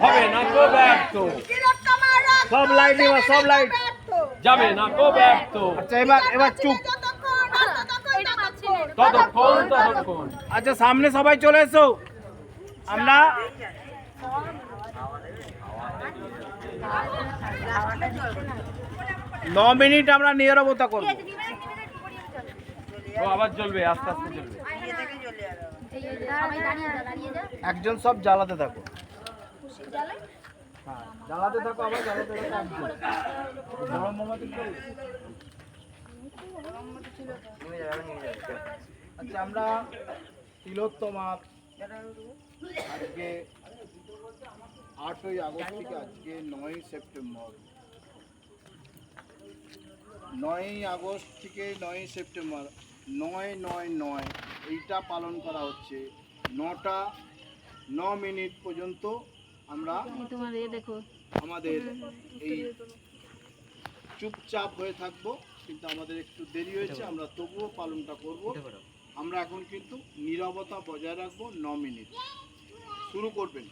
হবে না ব্যর্থ রক্ত সব লাইট এবার সব লাইট। যাবে না গো ব্যর্থ। আচ্ছা এবার এবার চুপ। ততক্ষণ ততক্ষণ। আচ্ছা সামনে সবাই চলে এসো। আমরা ন। মিনিট আমরা নিরবতা করব। ও আবার চলবে আস্তে আস্তে চলবে একজন সব জ্বালাতে থাকো। হ্যাঁ জ্বালাতে থাকো আবার জ্বালাতে থাকো। বড় মোমবাতি আচ্ছা আমরা তিলোত্তমার আজকে আটই আগস্ট থেকে আজকে নয়ই সেপ্টেম্বর। নয়ই আগস্ট থেকে নয়ই সেপ্টেম্বর নয় নয় নয় এইটা পালন করা হচ্ছে। নটা ন মিনিট পর্যন্ত আমরা দেখো। আমাদের এই চুপচাপ হয়ে থাকব কিন্তু আমাদের একটু দেরি হয়েছে আমরা তবুও পালনটা করব। আমরা এখন কিন্তু নীরবতা বজায় রাখব ন মিনিট। শুরু করবেন।